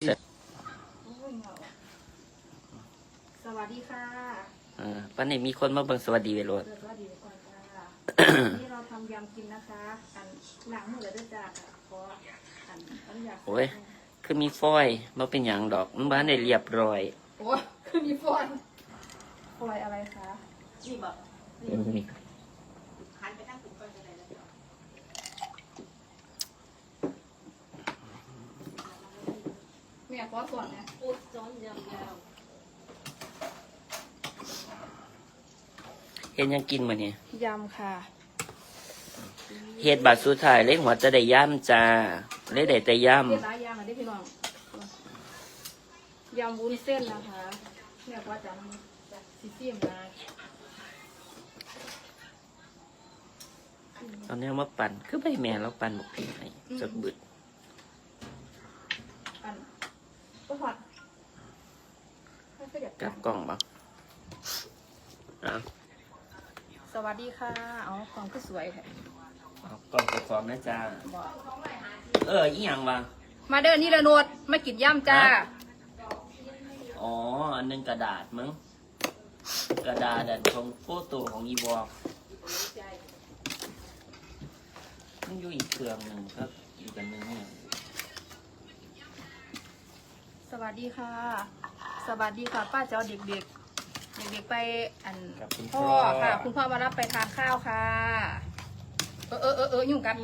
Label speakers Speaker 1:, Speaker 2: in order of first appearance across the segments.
Speaker 1: โอ้ยเหงาสวัสดีค่ะ
Speaker 2: เออวันนี้มีคนมาเบิ่งสวัสดีเวโรด
Speaker 1: สวัสดีก่อนค่ะนี่เราทำยำกินนะคะอันหนังมือด้วยจ้าขออันอนุญาต
Speaker 2: โอ้ยคือมีฟอยมาเป็นอย่างดอกมันบ้านได้เรียบร้อย
Speaker 1: โอ้ยคือมีฟอนฟอยอะไรคะ
Speaker 3: นี่บอก
Speaker 2: นี่
Speaker 3: หันไปทางคุณก่อนจะได้แล้ว
Speaker 1: แม่ขอส่วนเนี่ย
Speaker 3: พูดซ้อนยาว
Speaker 2: เฮ็ดหยังกินมาเนี่ย
Speaker 1: ยำค่ะ
Speaker 2: เฮ็ดบัตรสุดท้ายเลยหัวจะได้ย่ำจ้าเลยได้แต่ย่
Speaker 1: เรียบร้อยยำอะได้พี่น้องยำวุ้นเส้นนะคะแม่ขอจำจากซีซีมมาำ
Speaker 2: ตอนนี้เอามาปั่นคือใบแม่เราปั่นบอกพี่ให้จักบึด
Speaker 1: อัน ก็หอดไม่ค่อยอยาก
Speaker 2: กลั
Speaker 1: จั
Speaker 2: บบกล้องบ้างอะ
Speaker 1: สวัสดีค่ะ เอาของก็สวยค่ะ
Speaker 2: เอากล้องไปพร้อมนะจ้า
Speaker 1: บอก
Speaker 2: เอออีหยังวะ
Speaker 1: มาเดินนี่ละโนดมากินย่ำจ้า
Speaker 2: ฮะอ๋อ อันหนึงกระดาษมั้ง กระดาษอันของโฟโต้ของอีวอกมันอยู่อีกเครื่องหนึ่งครับอีกอันหนึงเนี่ย
Speaker 1: สวัสดีค่ะ สวัสดีค่ะ ป้าเจ้าเด็กๆเด็กๆไปอัน
Speaker 2: กับคุณ
Speaker 1: พ่
Speaker 2: พ่
Speaker 1: อ
Speaker 2: อ
Speaker 1: ค่ะ คุณพ่อมารับไปทานข้าวค่ะ เออเออเออเออยุ่งกัน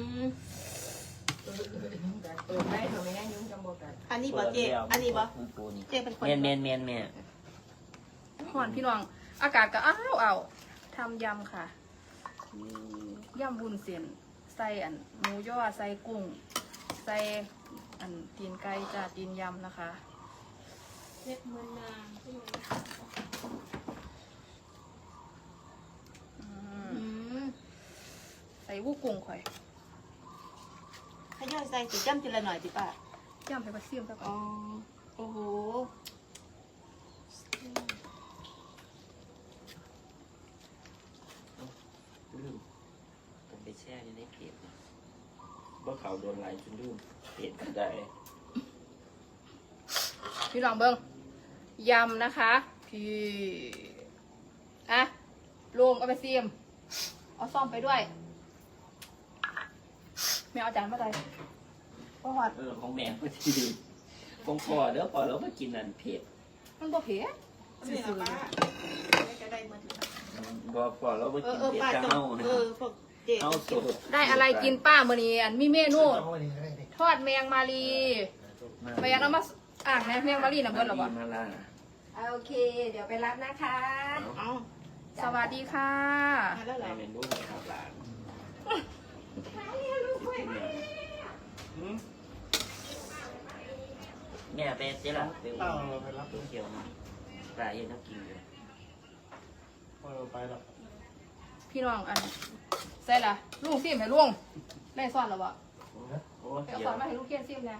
Speaker 3: เออไม่ทำไม่ได้ยุ่งจังบอกกันอันนี้บอกเจอันนี้บอก
Speaker 2: ปูนี่
Speaker 3: เจเป็นคน
Speaker 2: เมียนเมียนเมียนเมียน
Speaker 1: ห่อนพี่น้อง อากาศก็อ้าวเอาทำยำค่ะอืมยำบุญเสียนใส่อันหมูย่อใส่กุ้ง ใส่อันตีนไก่จ้าตีนยำนะคะ
Speaker 3: เช็ดมือนาง
Speaker 1: อืม
Speaker 3: อืม
Speaker 1: ใส่วุ้กุ้งข่อย
Speaker 3: ขย่อยใส่สิจ้ำทีละหน่อยสิป้ายำ
Speaker 1: ไปกระเทียมซะก่
Speaker 3: อ๋
Speaker 1: อ
Speaker 3: อนโอ้โห
Speaker 2: ลืมต้องไปแช่อยู่ในเพจนะว่าเขาโดนไลน์จนลืมเพจกันได้
Speaker 1: พี่น้องเบิ้ง ยำนะคะพี่อะลุงเอาไปเสียมเอาซ่อมไปด้วย ไม่เอาจานมาเลยพ่อหอด
Speaker 2: เออของแม่ก็ที่ดีของพ่อเด้อพ่อเรามากินอันเพจ
Speaker 1: มันบ่เผ็ด
Speaker 3: นี่เหรอป้าจะได้มาถึง
Speaker 2: บ่พ่อเรามา
Speaker 3: เอ
Speaker 2: กิ
Speaker 3: อนเออ
Speaker 2: เพจ
Speaker 3: ป้า
Speaker 2: จะ
Speaker 3: ต้อง
Speaker 2: เฮานะ
Speaker 3: เออพวกเจ
Speaker 2: เฮาสด
Speaker 1: ได้อะไรกินป้ามื่อนี้อันมีเมนูทอดแมงมารีแมงเอามา อ่างนะแมงมารีนะเบิ้ลหรอวะ
Speaker 2: มาล่า
Speaker 1: โอเค เดี๋ยวไปรับนะคะ
Speaker 3: เอา
Speaker 1: สวัสดีค่ะ
Speaker 3: มาแล้วเหร
Speaker 2: ใน
Speaker 3: อ
Speaker 2: เมนูครับหลานหืมแม่ไปเจ๊ละไป
Speaker 4: เอาเราไปรับ
Speaker 2: เพิ่งเกี่ยวมาปลาเย็นน้ำกินอยู่
Speaker 4: เราไปหรอก
Speaker 1: พี่น้องอันใส่ละลุงซิมให้ลุงได้ซ่อนหรอวะ
Speaker 2: โอ้
Speaker 1: ไปเอา
Speaker 2: เกี่ย
Speaker 1: ซ่อ
Speaker 2: วน
Speaker 1: มาให้ลุงเกียนซิมนะ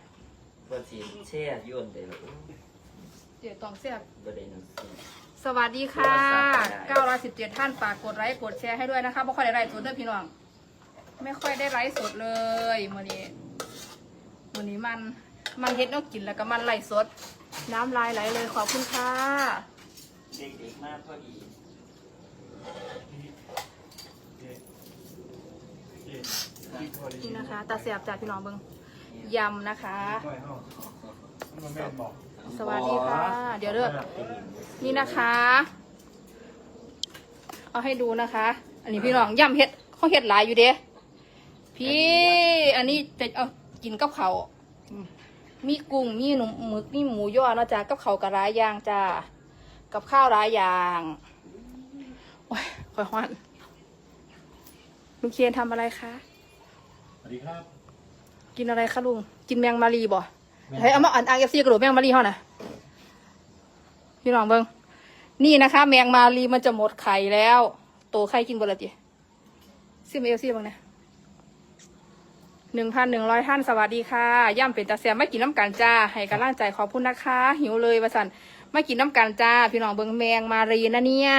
Speaker 2: บะสีแช่โยนไปแล้ว
Speaker 1: เดี๋ยวต้องเสียบ
Speaker 2: บะเดนน้ำซี
Speaker 1: สวัสดีค่ะ
Speaker 2: โทรศัพท์ก็ได้
Speaker 1: 917 ท่านฝากกดไลค์กดแชร์ให้ด้วยนะคะไม่ค่อยได้ไลฟ์สดเด้อพี่น้อง ไม่ค่อยได้ไลฟ์สดเลยมื้อนี้มื้อนี้มัน มันเฮ็ดแนวกินแล้วก็มันไลฟ์สด น้ำลายไหลเลยขอบคุณค่ะ
Speaker 2: เด็กๆมากพอดี
Speaker 1: นี่นะคะตาเสียบจากพี่น้องเบิง ยำนะคะ สวัสดีค่ะ เดี๋ยวเด้อนี่นะคะ เอาให้ดูนะคะ อันนี้พี่น้องยำเห็ดเขาเห็ดหลายอยู่เด้พี่อันนี้จะเอากินกับเขาวมีกุ้งมีหนูหมึกมีหมูย่อนาะจ้ากับเขาวกับร้ายยางจ้ากับข้าวร้ายยางโอ้ยคอยหวานลุงเคียนทำอะไรคะ
Speaker 4: สวัสดีครับ
Speaker 1: กินอะไรคะลุง กินแมงมารีบ่เฮ้ยเอามาอ่านอ่างเอฟซีกระโดดแมงมารีเฮานะพี่น้องเบิงนี่นะคะ แมงมารีมันจะหมดไข่แล้ว โตไข่กินบ่ละจีซิมเอฟซีบ้างนะหนึ่งพันหนึ่งร้อยท่านสวัสดีค่ะ ย่ำเป็นตาแซมไม่กินน้ำกันจ้า ให้กำลังใจขอบคุณนะคะ หิวเลยประสันไม่กินน้ำกันจ้า พี่น้องเบิงแมงมารีนะเนี่ย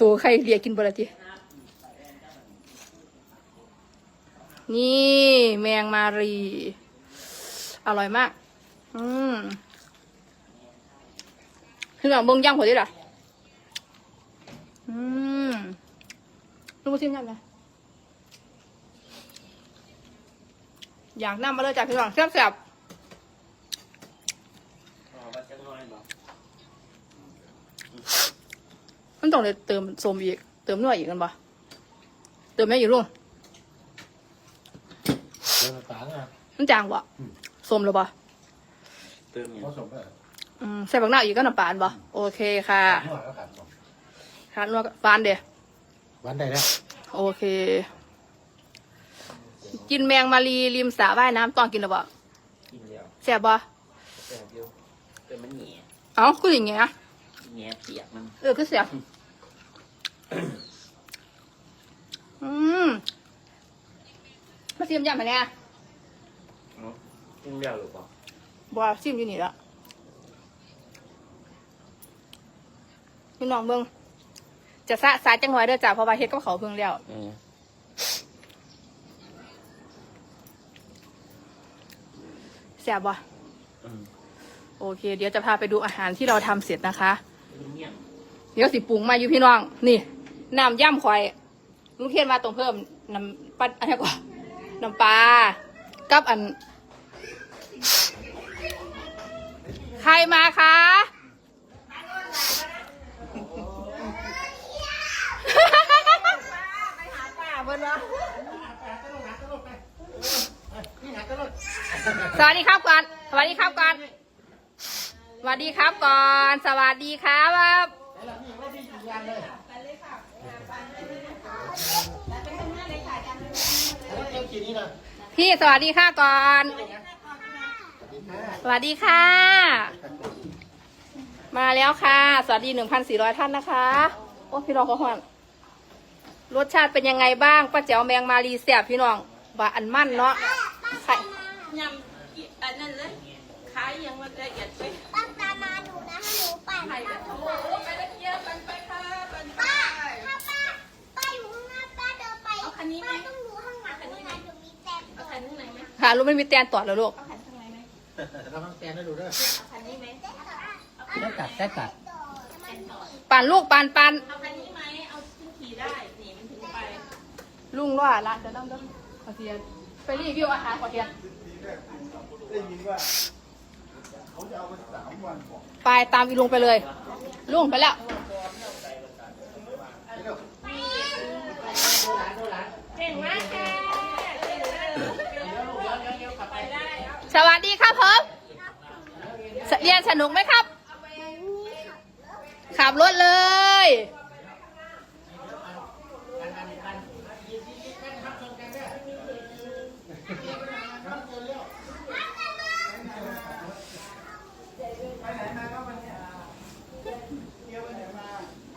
Speaker 1: ตัวไข่เลียกินบ่ละจี นี่แมงมารี อร่อยมาก อืมพี่น้องเบิ่งย่างพอดีล่ะอืมลุงมาชิมยังไงอยากนำมาเลยจ้ะพี่น้องแซ่บ
Speaker 2: อ๋อว่บ
Speaker 1: มันต้องเลยเติมโซมอีก เติมนวดอีกกันปะเติมแม่อยู่ลุง
Speaker 4: เดินตาเนี่ย
Speaker 1: มันจางปะสมหรือปะ
Speaker 2: เติมเนี่ย
Speaker 4: ผสมไป
Speaker 1: อืมใส่บักหน้าอีกก็น้ำปานปะโอเคค่ะ
Speaker 4: หน่อยแล้วกัน
Speaker 1: ทานนวดฟานเดีย
Speaker 4: วันใดแล้ว
Speaker 1: โอเค กินแมงมารีริมสระว่ายน้ำต้องกินหรือเปล่า
Speaker 2: กินแล้ว
Speaker 1: แซ่บปะ
Speaker 2: แต่เดียวแต่มันเหนีย
Speaker 1: เอ้ากูอย่างเงี้ย
Speaker 2: เหนียเปียกมัน
Speaker 1: เออคือเสียบอืม มาซิมยำมาเนี่ย
Speaker 2: เนาะกินแล้วหรือเปล่า
Speaker 1: บัวซิมอยู่นี่ละพี่น้องเบิ้งจะสะสายจังหวะเด้อจ้าเพราะว่าเฮ็ดกับเขาวเพิ่งแล้ว
Speaker 2: เออ
Speaker 1: แซ่บบ่
Speaker 2: อืม
Speaker 1: โอเค เดี๋ยวจะพาไปดูอาหารที่เราทำเสร็จนะคะ
Speaker 2: เป็นเมี่ยง
Speaker 1: เดี๋ยวสิปรุงมาอยู่พี่น้อง นี่น้ำย่ำควายลุงเทียนมาตรงเพิ่มน้ำปลาอะไรกว่า น้ำปลากับอัน ใครมาคะสวัสดีครับก่อน สวัสดีครับก่อน สวัสดีครับก่อน สวัสดีครับ พี่สวัสดีค่ะก่อน สวัสดีค่ะ มาแล้วค่ะ สวัสดีหนึ่งพันสี่ร้อยท่านนะคะ โอ้พี่น้องเขาหอนรสชาติเป็นยังไงบ้างป้าแจ๋วแมงมารีเสียบพี่น้องว่าอันมั่นเนาะไข่
Speaker 3: ยำอันนั้นเลยขายยังมันละเอียดไป ค่ะ
Speaker 5: ลู
Speaker 1: กไม่มีแตนตอดแล้วลูก
Speaker 3: เอาคันข้างในไหม
Speaker 4: เราต้องแกนให้ดูด้วย
Speaker 3: เอาคันนี้ไหม
Speaker 4: ได้ตัดได้ตัด
Speaker 1: ปั่นลูกปั่นปั่น
Speaker 3: เอาคันนี้ไหมเอาขึ้นขี่ได้หนีมันถึงไป
Speaker 1: ลุงว่าละเดี๋ยวต้องต้องขอเทียนไปรีวิวอาหารขอเทียน
Speaker 4: ได้ยินว่าเขาจะเอาไปสามวันบอก
Speaker 1: ไปตามอีลุงไปเลย ลุงไปแล้ว
Speaker 3: เก่งมากค่ะ
Speaker 1: สวัสดีครับผมสเรียนสนุกไหมครับ ขับรถเลย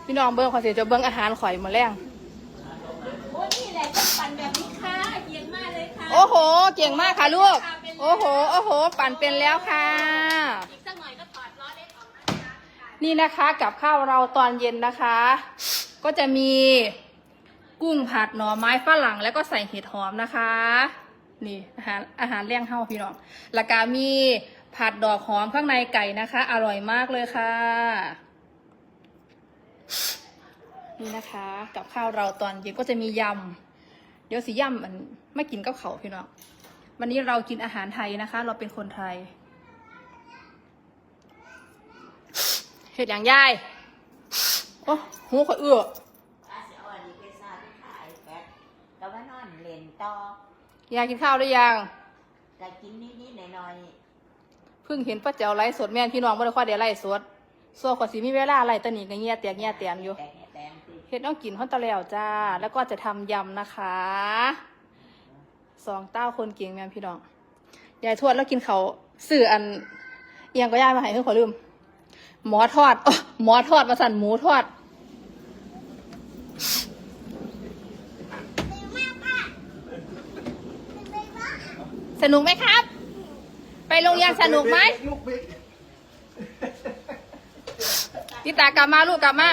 Speaker 1: พี่น้องเบิ้งขอเสียจะเบิ้งอาหารข่อยมาแรง
Speaker 3: โอ้นี่แหละจะปั่นแบบนี้ค่ะ เก่งมากเลยค่ะ
Speaker 1: โอ้โห เก่งมากค่ะลูก โอ้โห โอ้โห ปั่นเป็นแล้วค่ะ
Speaker 3: อีกสักหน่อยก็ถอดล้อเล็กออกนะ
Speaker 1: นี่นะคะกับข้าวเราตอนเย็นนะคะ ก็จะมีกุ้งผัดหน่อไม้ฝรั่งแล้วก็ใส่เห็ดหอมนะคะ นี่อาหารอาหารเลี้ยงเฮาพี่น้องแล้วก็มีผัดดอกหอมข้างในไก่นะคะ อร่อยมากเลยค่ะ นี่นะคะ กับข้าวเราตอนเย็นก็จะมียำ เดี๋ยวสิยำมันไม่กินกับเขาพี่น้อง วันนี้เรากินอาหารไทยนะคะ เราเป็นคนไทยเห็ดอย่างยายโอ้หูขอยเอื้อ
Speaker 6: อาเสียวันนี้ไปซาที่ขายแป๊บแล้วว่านอนเล่นต่อยา
Speaker 1: ยกินข้าวหรือยัง
Speaker 6: จะกินนิดๆหน่อย
Speaker 1: เพิ่งเห็นป้าแจ๋วไลฟ์สดแม่นพี่น้องบ่ได้ค่อยได้ไลฟ์สดส่วนขอยสิมีเวลาไลฟ์ตะนีก็เงียแตกเงียแตนอยู่
Speaker 6: ๆแต่แแต่สิ
Speaker 1: เห็ดน้องกินฮอนตะแล้วจ้า แล้วก็จะทำยำนะคะ สองเต้าคนเก่งแม่พี่น้องยายทวดแล้วกินเขาสื่ออันเอียงก็ย่ายมาให้เพิ่งขอลืม หมอทอดอหมอทอดมาสั่นหมูทอดสนุกไหมครับ ไปโรงเรียนสนุกไหม
Speaker 4: ลูกบิ๊ก
Speaker 1: พี่ตากลับมาลูกกลับมา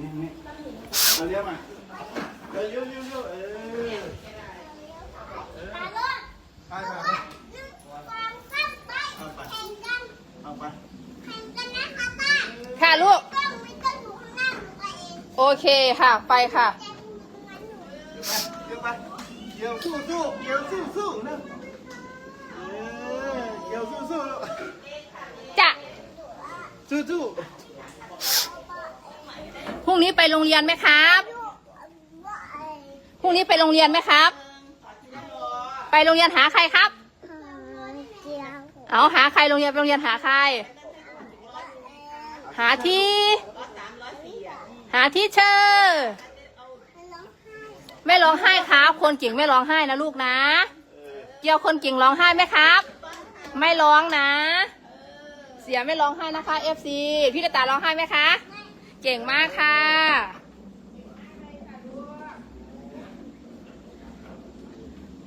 Speaker 4: นี่นี่มาเลี้ยงมา เร็ยเร็วเร็วเออ
Speaker 5: ตาลด
Speaker 4: ไปไป
Speaker 5: ไปความเข้าไป
Speaker 4: แข่งกันเอา
Speaker 5: ไปแข่งกัน
Speaker 4: นะคะตา
Speaker 1: ค่ะลูกกล้อง
Speaker 4: ไม่
Speaker 1: ต้องอยู่ข้างหน้าหนูไปเองโอเคค่ะ ไปค่ะ จะอยู่ตรงนั้นหนู
Speaker 4: เดี๋ยวไปเดี๋ยวสู้สู้เดี๋ยวสู้สู้นะเออเดี๋ยวสู้สู้แล้ว
Speaker 1: จะ
Speaker 4: สู้สู้
Speaker 1: พรุ่งนี้ไปโรงเรียนไหมครับ รุ่งนี้ไปโรงเรียนไหมครับ ไปโรงเรียนหาใครครับ
Speaker 5: เจียว
Speaker 1: เอาหาใครโรงเรียนโรงเรียนหาใคร หาที่ หาที่เชอร์ไม่ร้องไห้ครับ คนเก่งไม่ร้องไห้นะลูกนะ เกี่ยวคนเก่งร้องไห้ไหมครับ ไม่ร้องนะ เสียไม่ร้องไห้นะคะ FC พี่กระตายร้องไห้ไหมคะ เก่งมากค่ะ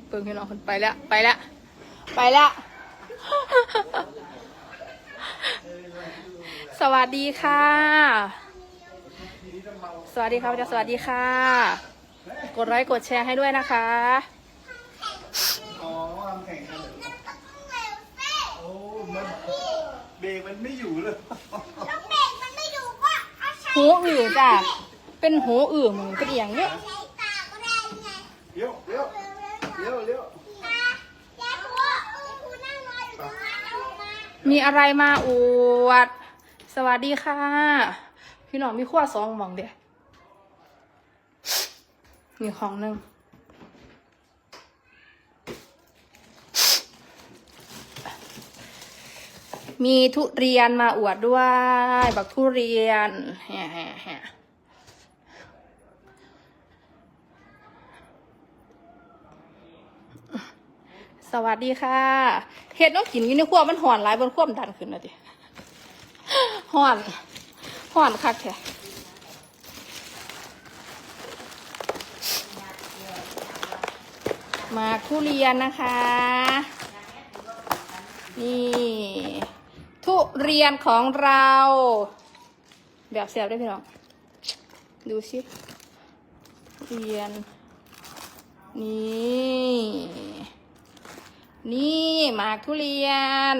Speaker 1: เปิงพี่น้องคนไปแล้วไปแล้วไปแล้วสวัสดีค่ะ สวัสดีครับสวัสดีค่ะ กดไลค์กดแชร์ให้ด้วยนะคะ
Speaker 4: อ๋อวางแข่งกันเหรอ
Speaker 5: ก็ต้องเร็วสิ
Speaker 4: โอ้มันเบรกมันไม่อยู่เลย
Speaker 5: แล้วเบรกมันไม่อยู่ก็เอาใช้
Speaker 1: หูอื่อจ้ะเป็นหูอื่อมึงเป็นเอียงเนี่ย
Speaker 5: ใช้ตาก็ได้ไง
Speaker 4: เลี้ยวเลี้ยวเลี้ยวเลี้ยว
Speaker 5: ตาแจ๊คครูครูนั่งรออยู่ตรงนั้นเอา มี
Speaker 1: อะไรมาอวด สวัสดีค่ะ พี่น้องมีขั้วสองหมองเดียมีของหนึ่งมีทุเรียนมาอวดด้วย บักทุเรียนแฮ่แฮ่ สวัสดีค่ะเห็ดน้องกินอยู่ในขั้วมันห่อนหลายบนขั้วมันดันขึ้นนะดิห่อนห่อนคักแท้หมาทุเรียนนะคะ นี่ ทุเรียนของเรา แบบเสียบได้พี่น้อง ดูสิเรียน นี่ นี่หมากทุเรียน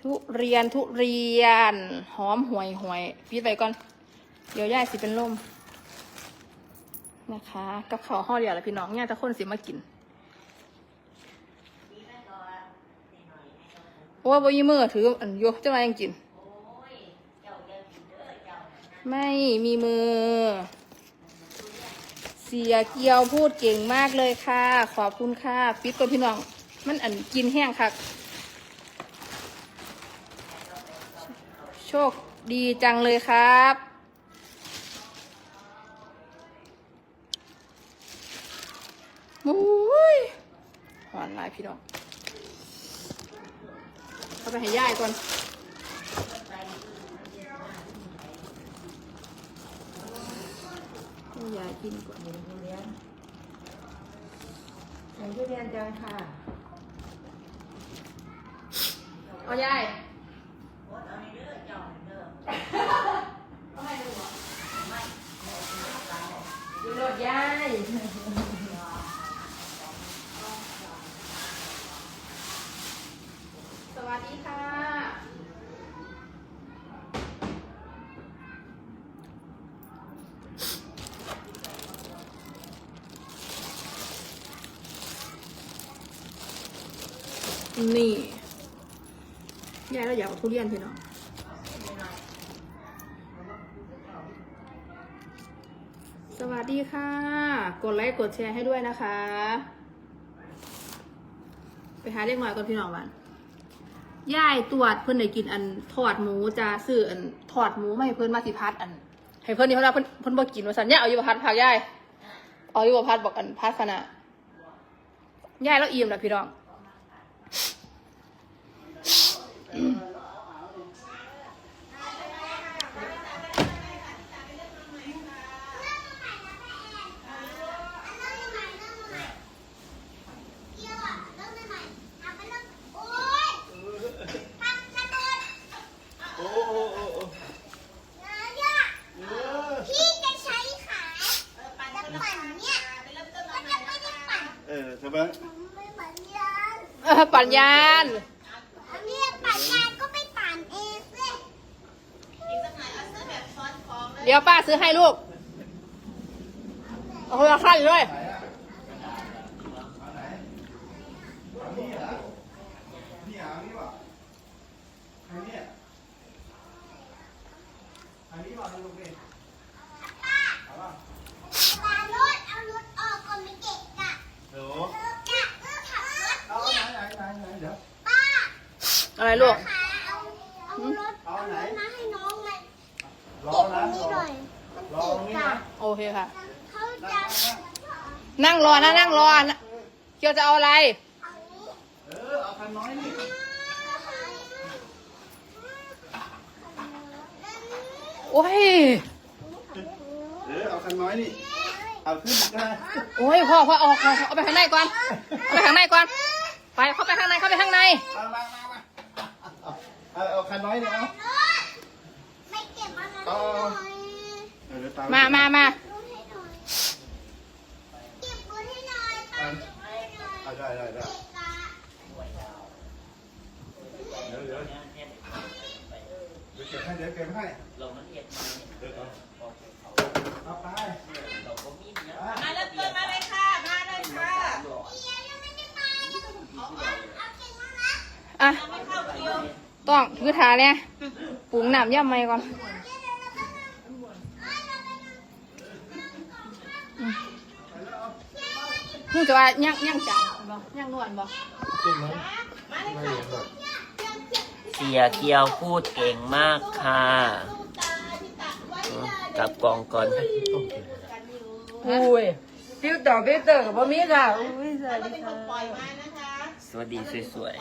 Speaker 1: ทุเรียนทุเรียน หอมห่วยห่วยฟีดไปก่อน เดี๋ยวย่ายสิเป็นลมนะคะ กับข้าวห่อเดียวละพี่น้องเนี่ยแต่คนสิมากินเพราะว่าบอยมือถืออันโยจะมายังกิน ไม่มีมือ สียเกียวพูดเก่งมากเลยค่ะ ขอบคุณค่ะปิดก่อนพี่น้อง มันอันกินแห้งค่ะ โชคดีจังเลยครับ มุ้ยหวานลายพี่น้องเอาไปให้ย่ายก่อน ให้ยาย กินก่อน
Speaker 6: ใส่ทุเรียนใส่ทุเรียนจังค่ะ
Speaker 1: เอายายกินรถยายสวัสดีค่ะ นี่ยายเราอยากเอาทุเรียนพี่น้องสวัสดีค่ะ กดไลค์กดแชร์ให้ด้วยนะคะ ไปหาเล็กหน่อยก่อนพี่น้องวันยายตรวจเพื่อนได้กินอันทอดหมูจะซื้ออันทอดหมูไม่เพื่อนมาสิพัดอัน ให้เพื่อนนี่เพื่อนว่าเพื่อนเพื่อนบอกกินว่าสันเนี่ยเอาอยู่บ่พัดผักยายเอาอยู่บ่พัดบอกอันพัดขนาดยายแล้วอิ่มแล้วพี่น้อง
Speaker 5: เกียวอะเริ่มใหม่ๆอะมันเริ่มโอ๊ยทำกระโดด
Speaker 4: โอ้โอ้โอ้โอ้
Speaker 5: นะเนี่ย
Speaker 4: เออ
Speaker 5: พี่จะใช้ขาจะปั่นเนี่ยก็จะไม่ได้ปั่น
Speaker 4: เออใช่ไหม
Speaker 5: ไม่ปั่นยัน
Speaker 1: เออปัญญาณ
Speaker 5: อันนี้ปั่นยันก็ไปปั่นเองสิ
Speaker 3: อีกสักหน่อยเอาซื้อแบบซ้อนคล้องเลย
Speaker 1: เดี๋ยวป้าซื้อให้ลูกเอาคนละขั้นเลย
Speaker 4: นี่อะนี่ว่ะอันนี้อันนี้ว่ะลูกนี่
Speaker 5: ปารถเอารถออกก่อนไม่เกะกะ
Speaker 4: เดี๋ยว
Speaker 5: เลิกกะเลิกขับรถ
Speaker 4: เอา
Speaker 5: เนี่ย
Speaker 4: ไหนไหนไหนไหนเดี๋ยว
Speaker 5: ป้า
Speaker 1: อะไรลูก
Speaker 5: ขาเอาเอารถเอารถมาให้น้องมัน
Speaker 4: รอ
Speaker 5: เก็บตร
Speaker 4: นะ
Speaker 5: งนี้หน่อยมัน
Speaker 4: รอ
Speaker 5: เกะ
Speaker 4: ตรงนี้
Speaker 5: กะ
Speaker 4: นะ
Speaker 1: โอเคค่ะ
Speaker 5: เขาจะ
Speaker 1: นั่งรอนะนั่งรอนะเกียวจะเอาอะไร
Speaker 5: เอานี้
Speaker 4: เออเอาคันน้อยนี่
Speaker 1: โอ้ย
Speaker 4: เออเอาคันน้อยนี่เอาขึ้นก็ได้
Speaker 1: โอ้ยพ่อพ่อเอาเอาเอาไปข้างในก่อน เอาไปข้างในก่อน ไปเข้าไปข้างในเข้าไปข้างใน
Speaker 4: มามามา มาเอาเอาคันน้อยนี่เอา
Speaker 5: ไม่เก็บมันนะ
Speaker 4: เอา
Speaker 5: หน่อย
Speaker 4: เออเดี๋ยวต
Speaker 1: มามามา
Speaker 5: รูดให้หน่อยเก็บรถให้หน่อยป้าเก็บรถให้หน่อย
Speaker 4: เอาได้ได้ได้
Speaker 5: เกะกะ
Speaker 4: เดี๋ยวเดี๋ยวเดี๋ยวเก็บให้เดี๋ยวเก็บให้
Speaker 2: เรามันเห็ดมาเนี่ย
Speaker 4: เดี๋ยวเอา
Speaker 2: บอกให้เขา
Speaker 4: เอาไป
Speaker 2: เราก็มีเนี่ย
Speaker 3: มาเลยเปิดมาเลยค่ะ มาเลยค่ะ
Speaker 2: หลอด
Speaker 5: เดี๋ยวยังไม่ได้มาเนี่ยเอาเอาเก่งมากนะ
Speaker 1: อะ
Speaker 3: ไม่เข้าคิว
Speaker 1: ต้องยืดขา เนี่ยปรุงน้ำย่ำไม่ก่อนมึงจะว่าย่างย่างจังบ่ย่างนวลบ่
Speaker 2: เสียเกียวพูดเก่งมากค่ะกลับกองก่อน
Speaker 1: อุ้ยฟิวต่อฟิวเตอร์กับบ่มีค่ะอุ้ยสวัสดีค่ะ
Speaker 3: ปล่อยมานะคะ
Speaker 2: สวัสดีสวย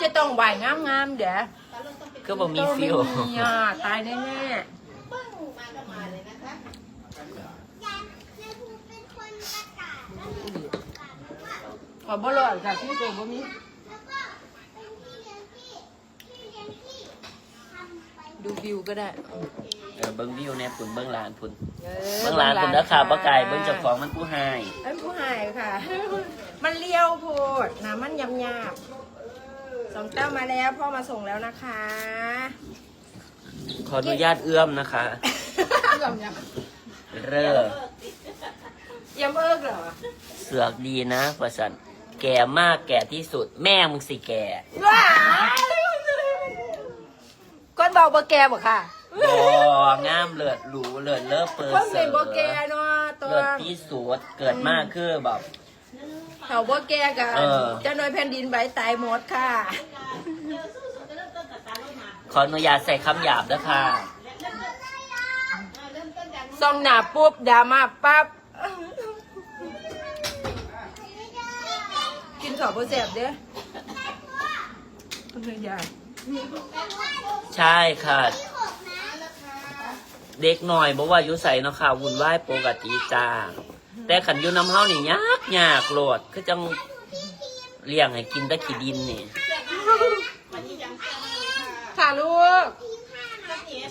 Speaker 1: จะต้องใบงามงามๆเดี๋ยว
Speaker 2: ๆก็บอกมีฟิล
Speaker 1: มีอะตายแน่
Speaker 3: ปึ้งมาก็มาเลยนะคะ
Speaker 5: ยายยายครูเป็นคนประกาศแล้วหนูประกาศว่า
Speaker 1: ๆขอบ่รอดค่ะฟิวเตอร์บ่มี
Speaker 5: แล้วก็เป็นพี่เลี้ยงที่พี่เลี้ยงที่ทำไป
Speaker 1: ดูวิวก็ได้
Speaker 2: เออเบิ้งวิวเนี่ยปุ่นเบิ้งลานปุ่น
Speaker 1: เออ
Speaker 2: เบิ้งลานปุ่นนะค่ะป้าไก่เบิ้งเจ้าของมันผู้ให้
Speaker 7: อันผู้หายค่ะ มันเลี้ยวโพดน้ำมันยำยาบ สองเต้ามาแล้วพ่อมาส่งแล้วนะคะ
Speaker 2: ขออนุญาตเอื้อมนะคะ
Speaker 1: เรื่องยัง
Speaker 2: เร่อ
Speaker 7: เยี่ยมเอิกเหรอ
Speaker 2: เสือกดีนะประสันแก่มากแก่ที่สุด แม่มึงสิแก่
Speaker 7: ว้ายคนเบาบแกบอกค่ะ
Speaker 2: บองามเลิศหรูเลิศเลิศเปิด
Speaker 7: คน
Speaker 2: เสื
Speaker 7: เป็น
Speaker 2: อบ
Speaker 7: แกเนาะตัว
Speaker 2: เลิศที่สุดเกิดมากคือแบบ
Speaker 7: เขาบแกกับ
Speaker 2: เออ
Speaker 7: เจ้าหน่วยแผ่นดินใบตายหมดค่ะ
Speaker 2: ขออนุญาตใส่คำหยาบนะคะ
Speaker 7: ซองหนาปุ๊บดราม่าปั๊บกินข้าวโพดแสบเด้อคนเลยอยาก
Speaker 2: ใช่ค่ะ เด็กหน่อยบอกว่าอยุใส่เนาะค่ะวุ่นวายปกติจ้า แต่ขันอยูน้ำเฮานี่ยากยากโหลดคือจังเลี้ยงให้กินแตะขี้ดินนี่
Speaker 7: ค่ะลูก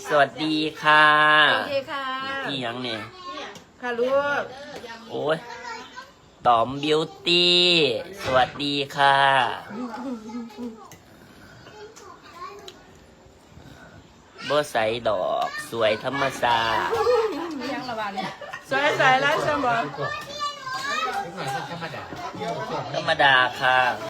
Speaker 2: สวัสดีค่ะ
Speaker 7: โอเคค่ะ
Speaker 2: นี่ยังเนี่ย
Speaker 7: ค่ะลูก
Speaker 2: โอ้ยตอมบิวตี้ สวัสดีค่ะ บ่ใส่ดอก สวยธรรมชาติ
Speaker 1: ยังระบาดเลย
Speaker 7: สวยสวยแล้วใช่ไหม
Speaker 2: ธรรมดาค่ะ